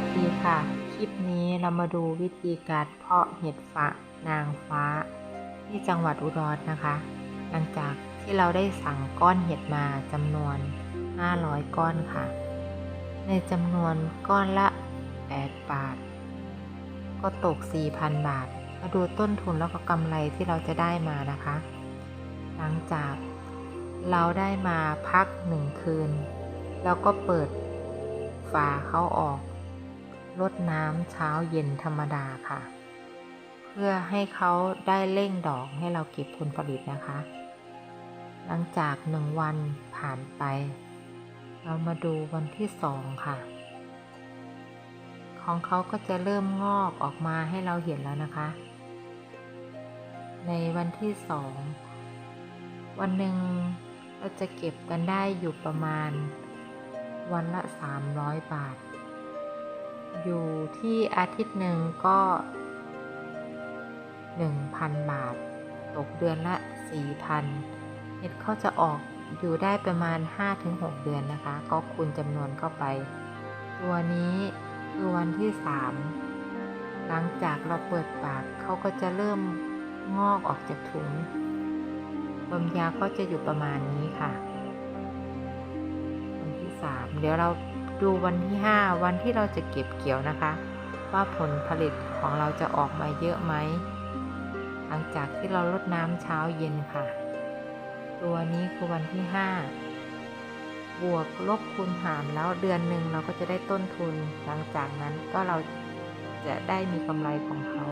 สดีค่ะ คลิปนี้เรามาดูวิธีการเพาะเห็ดฟะนางฟ้า ที่จังหวัดอุดรนะคะ หลังจากที่เราได้สั่งก้อนเห็ดมาจำนวน 500 ก้อนค่ะ ในจำนวนก้อนละ 8 บาท ก็ตก 4,000 บาท มาดูต้นทุนแล้วก็กำไรที่เราจะได้มานะคะ หลังจากเราได้มาพักหนึ่งคืน แล้วก็เปิดฝาเขาออก ลดน้ำเช้าเย็นธรรมดาค่ะ เพื่อให้เขาได้เร่งดอกให้เราเก็บผลผลิตนะคะ หลังจากหนึ่งวันผ่านไป เรามาดูวันที่สองค่ะ ของเขาก็จะเริ่มงอกออกมาให้เราเห็นแล้วนะคะ ในวันที่สองวันหนึ่งเราจะเก็บกันได้อยู่ประมาณวันละ 300 บาท อยู่ที่อาทิตย์หนึ่งก็ 1,000 บาท ตกเดือนละ 4,000เห็ดเขาจะออกอยู่ได้ประมาณ 5-6 เดือนนะคะ ก็คูณจำนวนเข้าไป ตัวนี้คือวันที่ 3 หลังจากเราเปิดปากเขาก็จะเริ่มงอกออกจากถุงความยาวก็จะอยู่ประมาณนี้ค่ะ วันที่ 3 เดี๋ยวเรา ดูวันที่ 5 วันที่เราจะเก็บเกี่ยวนะคะ ว่าผลผลิตของเราจะออกมาเยอะไหม หลังจากที่เราลดน้ำเช้าเย็นค่ะ ตัวนี้คือวันที่ 5 บวกลบคูณหารแล้วเดือนหนึ่งเราก็จะได้ต้นทุน หลังจากนั้นก็เราจะได้มีกำไรของเขา